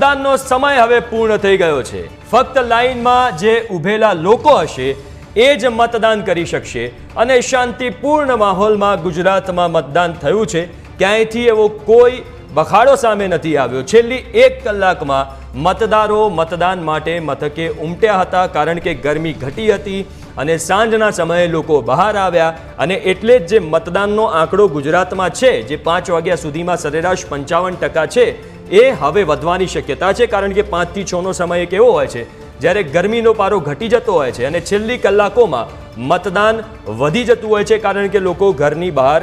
મતદાનનો સમય હવે પૂર્ણ થઈ ગયો છે. ફક્ત લાઈનમાં જે ઊભેલા લોકો હશે, એ જ મતદાન કરી શકશે અને શાંતિપૂર્ણ માહોલમાં ગુજરાતમાં મતદાન થયું છે. ક્યાંયથી એવો કોઈ બખાડો સામે નથી આવ્યો. છેલ્લી એક કલાકમાં મતદારો મતદાન માટે મથકે ઉમટ્યા હતા કારણ કે ગરમી ઘટી હતી અને સાંજના સમયે લોકો બહાર આવ્યા અને એટલે જ જે મતદાનનો આંકડો ગુજરાતમાં છે, જે પાંચ વાગ્યા સુધીમાં સરેરાશ પંચાવન ટકા છે, એ હવે વધવાની શક્યતા છે કારણ કે પાંચથી છનો સમય એક એવો હોય છે, જ્યારે ગરમીનો પારો ઘટી જતો હોય છે અને છેલ્લી કલાકોમાં મતદાન વધી જતું હોય છે કારણ કે લોકો ઘરની બહાર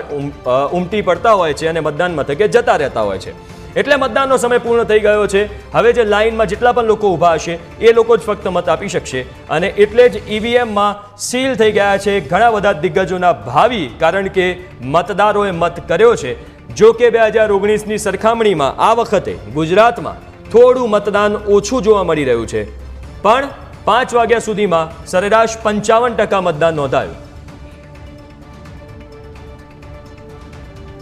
ઉમટી પડતા હોય છે અને મતદાન મથકે જતા રહેતા હોય છે. એટલે મતદાનનો સમય પૂર્ણ થઈ ગયો છે. હવે જે લાઇનમાં જેટલા પણ લોકો ઊભા હશે, એ લોકો જ ફક્ત મત આપી શકશે. અને એટલે જ ઈવીએમમાં સીલ થઈ ગયા છે ઘણા બધા દિગ્ગજોના ભાવિ, કારણ કે મતદારોએ મત કર્યો છે. જો કે બે હજાર ઓગણીસની સરખામણીમાં આ વખતે ગુજરાતમાં થોડું મતદાન ઓછું જોવા મળી રહ્યું છે. પણ પાંચ વાગ્યા સુધીમાં સરેરાશ પંચાવન ટકા મતદાન નોંધાયું.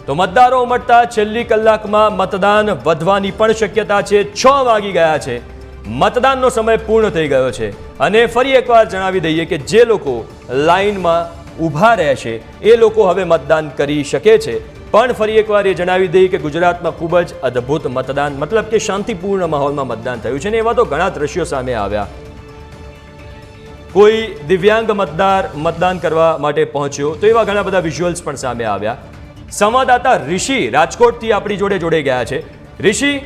તો મતદારો ઉમટતા છેલ્લી કલાકમાં મતદાન વધવાની પણ શક્યતા છે. છ વાગી ગયા છે. મતદાનનો સમય પૂર્ણ થઈ ગયો છે. અને ફરી એકવાર જણાવી દઈએ કે જે લોકો લાઈનમાં ઊભા રહેશે એ લોકો હવે મતદાન કરી શકે છે. પણ ફરી એકવાર એ જણાવી દઈએ કે ગુજરાતમાં ખૂબ જ અદ્ભુત મતદાન, મતલબ કે શાંતિપૂર્ણ માહોલમાં મતદાન થયું છે. ને એવા તો ઘણા દ્રશ્યો સામે આવ્યા. કોઈ દિવ્યાંગ મતદાર મતદાન કરવા માટે પહોંચ્યો, તો એવા ઘણા બધા વિઝ્યુઅલ્સ પણ સામે આવ્યા. સંવાદદાતા ઋષિ રાજકોટથી આપણી જોડે જોડે ગયા છે. ઋષિ,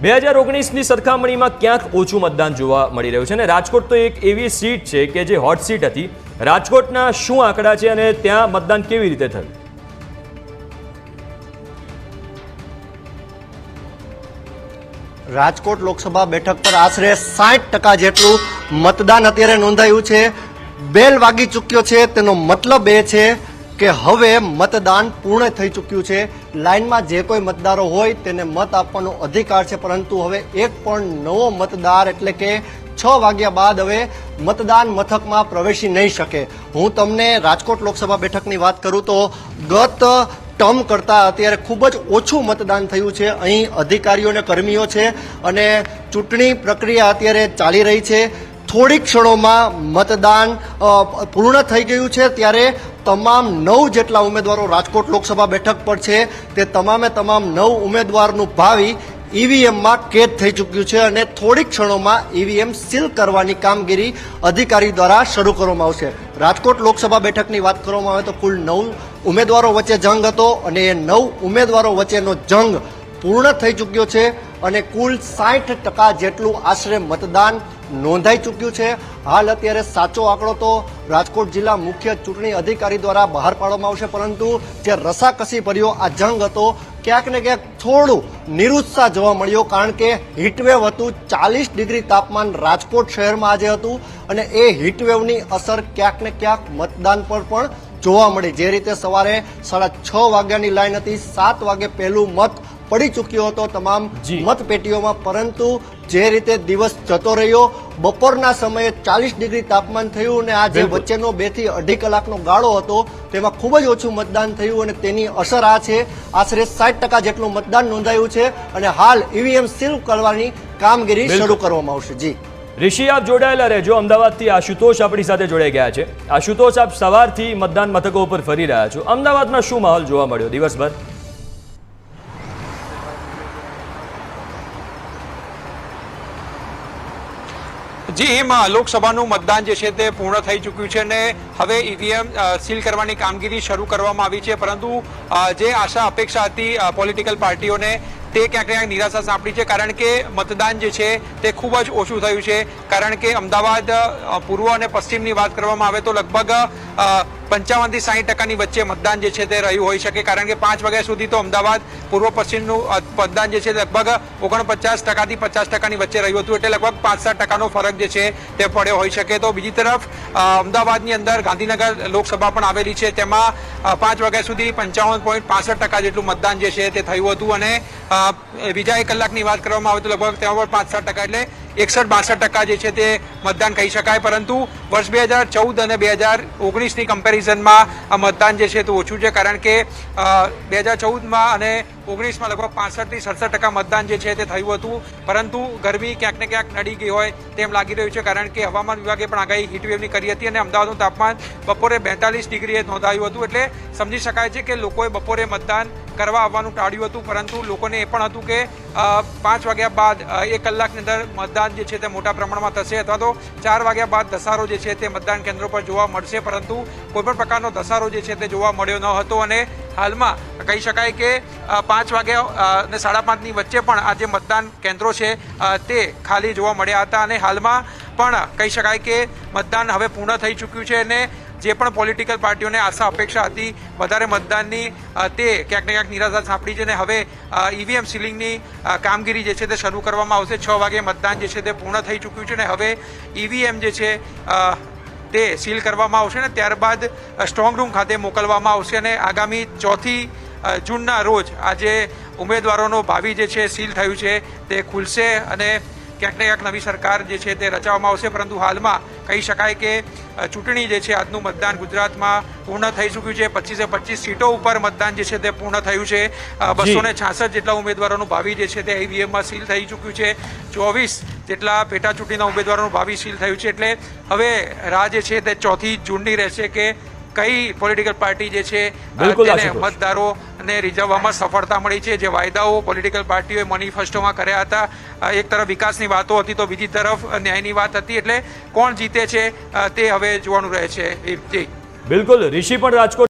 બે હજાર ઓગણીસની સરખામણીમાં ક્યાંક ઓછું મતદાન જોવા મળી રહ્યું છે અને રાજકોટ તો એક એવી સીટ છે કે જે હોટ સીટ હતી. રાજકોટના શું આંકડા છે અને ત્યાં મતદાન કેવી રીતે થયું? રાજકોટ લોકસભા બેઠક પર આશરે સાઠ ટકા જેટલું મતદાન અત્યારે નોંધાયું છે. બેલ વાગી ચૂક્યો છે. તેનો મતલબ એ છે કે હવે મતદાન પૂર્ણ થઈ ચૂક્યું છે. લાઇનમાં જે કોઈ મતદારો હોય તેને મત આપવાનો અધિકાર છે, પરંતુ હવે એક પણ નવો મતદાર એટલે કે છ વાગ્યા બાદ હવે મતદાન મથકમાં પ્રવેશી નહીં શકે. હું તમને રાજકોટ લોકસભા બેઠકની વાત કરું તો ગત ટર્મ કરતાં અત્યારે ખૂબ જ ઓછું મતદાન થયું છે. અહીં અધિકારીઓ અને કર્મીઓ છે અને ચૂંટણી પ્રક્રિયા અત્યારે ચાલી રહી છે. થોડીક ક્ષણોમાં મતદાન પૂર્ણ થઈ ગયું છે. ત્યારે તમામ નવ જેટલા ઉમેદવારો રાજકોટ લોકસભા બેઠક પર છે, તે તમામે તમામ નવ ઉમેદવારનું ભાવિ ઈવીએમમાં કેદ થઈ ચૂક્યું છે અને થોડીક ક્ષણોમાં ઈવીએમ સીલ કરવાની કામગીરી અધિકારી દ્વારા શરૂ કરવામાં આવશે. રાજકોટ લોકસભા બેઠકની વાત કરવામાં આવે તો કુલ નવ ઉમેદવારો વચ્ચે જંગ હતો અને એ નવ ઉમેદવારો વચ્ચેનો જંગ પૂર્ણ થઈ ચૂક્યો છે અને કુલ સાઠ ટકા જેટલું આશરે મતદાન નોંધાઈ ચૂક્યું છે હાલ અત્યારે સાચો આંકડો તો રાજકોટ જિલ્લા મુખ્ય ચૂંટણી અધિકારી દ્વારા બહાર પાડવામાં આવશે પરંતુ જે રસાકસી ભર્યો આ જંગ હતો ક્યાંક ને ક્યાંક થોડું નિરુત્સાહ જોવા મળ્યો કારણ કે હીટવેવ હતું ચાલીસ ડિગ્રી તાપમાન રાજકોટ શહેરમાં આજે હતું અને એ હીટવેવની અસર ક્યાંક ને ક્યાંક મતદાન પર પણ જોવા મળી જે રીતે સવારે સાડા છ વાગ્યાની લાઈન હતી સાત વાગે પહેલું મત પડી ચૂક્યો હતો તમામ. મતપેટીઓમાં પરંતુ જે રીતે દિવસ જતો રહ્યો બપોરના સમયે ચાલીસ ડિગ્રી તાપમાન થયું અને આ જે વચ્ચેનો બેથી અઢી કલાકનો ગાળો હતો તેમાં ખૂબ જ ઓછું મતદાન થયું અને તેની અસર આ છે. આશરે સાઠ ટકા જેટલું મતદાન નોંધાયું છે અને હાલ ઈવીએમ સીલ કરવાની કામગીરી શરૂ કરવામાં આવશે. જી. ઋષિ આપ જોડાયેલા રહેજો. અમદાવાદથી આશુતોષ આપણી સાથે જોડાઈ ગયા છે. આશુતોષ આપ સવારથી મતદાન મથકો ઉપર ફરી રહ્યા છો. અમદાવાદમાં શું માહોલ જોવા મળ્યો દિવસભર? જી એમાં લોકસભાનું મતદાન જે છે તે પૂર્ણ થઈ ચૂક્યું છે અને હવે ઈવીએમ સીલ કરવાની કામગીરી શરૂ કરવામાં આવી છે. પરંતુ જે આશા, અપેક્ષા હતી પોલિટિકલ પાર્ટીઓને, તે ક્યાંક ક્યાંક નિરાશા સાંપડી છે. કારણ કે મતદાન જે છે તે ખૂબ જ ઓછું થયું છે. કારણ કે અમદાવાદ પૂર્વ અને પશ્ચિમની વાત કરવામાં આવે તો લગભગ પંચાવનથી સાહીઠ ટકાની વચ્ચે મતદાન જે છે તે રહ્યું હોઈ શકે. કારણ કે પાંચ વાગ્યા સુધી તો અમદાવાદ, પૂર્વ પશ્ચિમનું મતદાન જે છે લગભગ ઓગણપચાસ ટકાથી પચાસ ટકાની વચ્ચે રહ્યું હતું. એટલે લગભગ પાંચ સાત ટકાનો ફરક જે છે તે પડ્યો હોઈ શકે. તો બીજી તરફ અમદાવાદની અંદર ગાંધીનગર લોકસભા પણ આવેલી છે. તેમાં પાંચ વાગ્યા સુધી પંચાવન પોઈન્ટ પાસઠ ટકા જેટલું મતદાન જે છે તે થયું હતું. અને બીજા એક કલાકની વાત કરવામાં આવે તો લગભગ ત્યાં પણ પાંચ સાત ટકા. એટલે એકસઠ બાસઠ ટકા જે છે તે મતદાન કહી શકાય, પરંતુ વર્ષ બે હજાર ચૌદ અને બે હજાર ઓગણીસની કમ્પેરિઝનમાં આ મતદાન જે છે તે ઓછું છે, કારણ કે બે હજાર ચૌદમાં અને ઓગણીસમાં લગભગ પાસઠથી સડસઠ ટકા મતદાન જે છે તે થયું હતું. પરંતુ ગરમી ક્યાંક ને ક્યાંક નડી ગઈ હોય તેમ લાગી રહ્યું છે, કારણ કે હવામાન વિભાગે પણ આગાહી હીટવેવની કરી હતી અને અમદાવાદનું તાપમાન બપોરે બેતાલીસ ડિગ્રીએ નોંધાયું હતું. એટલે સમજી શકાય છે કે લોકોએ બપોરે મતદાન કરવા આવવાનું ટાળ્યું હતું, પરંતુ લોકોને એ પણ હતું કે પાંચ વાગ્યા બાદ એક કલાકની અંદર મતદાન જે છે તે મોટા પ્રમાણમાં થશે અથવા તો ચાર વાગ્યા બાદ ધસારો જે છે તે મતદાન કેન્દ્રો પર જોવા મળશે. પરંતુ કોઈપણ પ્રકારનો ધસારો જે છે તે જોવા મળ્યો ન હતો અને હાલમાં કહી શકાય કે પાંચ વાગ્યા અને સાડા પાંચની વચ્ચે પણ આ જે મતદાન કેન્દ્રો છે તે ખાલી જોવા મળ્યા હતા અને હાલમાં પણ કહી શકાય કે મતદાન હવે પૂર્ણ થઈ ચૂક્યું છે અને જે પણ પોલિટિકલ પાર્ટીઓને આશા, અપેક્ષા હતી, વધારે મતદાનની તે ક્યાંક ને ક્યાંક નિરાશા સાંપડી છે અને હવે ઈવીએમ સીલિંગની કામગીરી જે છે તે શરૂ કરવામાં આવશે. છ વાગે મતદાન જે છે તે પૂર્ણ થઈ ચૂક્યું છે અને હવે ઈવીએમ જે છે તે સીલ કરવામાં આવશે ને ત્યારબાદ સ્ટ્રોંગ રૂમ ખાતે મોકલવામાં આવશે અને આગામી ચોથી જૂનના રોજ આજે ઉમેદવારોનો ભાવિ જે છે સીલ થયું છે તે ખુલશે અને ક્યાંક ને ક્યાંક નવી સરકાર જે છે તે રચવામાં આવશે. પરંતુ હાલમાં કહી શકાય કે ચૂંટણી જે છે આજનું મતદાન ગુજરાતમાં પૂર્ણ થઈ ચૂક્યું છે. પચીસે પચીસ સીટો ઉપર મતદાન જે છે તે પૂર્ણ થયું છે. બસો ને છાસઠ જેટલા ઉમેદવારોનું ભાવિ જે છે તે ઈવીએમમાં સીલ થઈ ચૂક્યું છે. ચોવીસ જેટલા પેટા ચૂંટણીના ઉમેદવારોનું ભાવિ સીલ થયું છે. એટલે હવે રાહ જે છે તે ચોથી જૂનની રહેશે કે કઈ પોલિટિકલ પાર્ટી જે છે અ, મતદારોને રીઝવવામાં સફળતા મળી છે. જે વાયદાઓ પોલિટિકલ પાર્ટીઓએ મેનિફેસ્ટોમાં કર્યા હતા એક તરફ વિકાસની વાતો હતી તો બીજી તરફ ન્યાયની વાત હતી એટલે કોણ જીતે છે તે હવે જોવાનું રહે છે. બિલકુલ, ઋષિ પણ રાજકોટ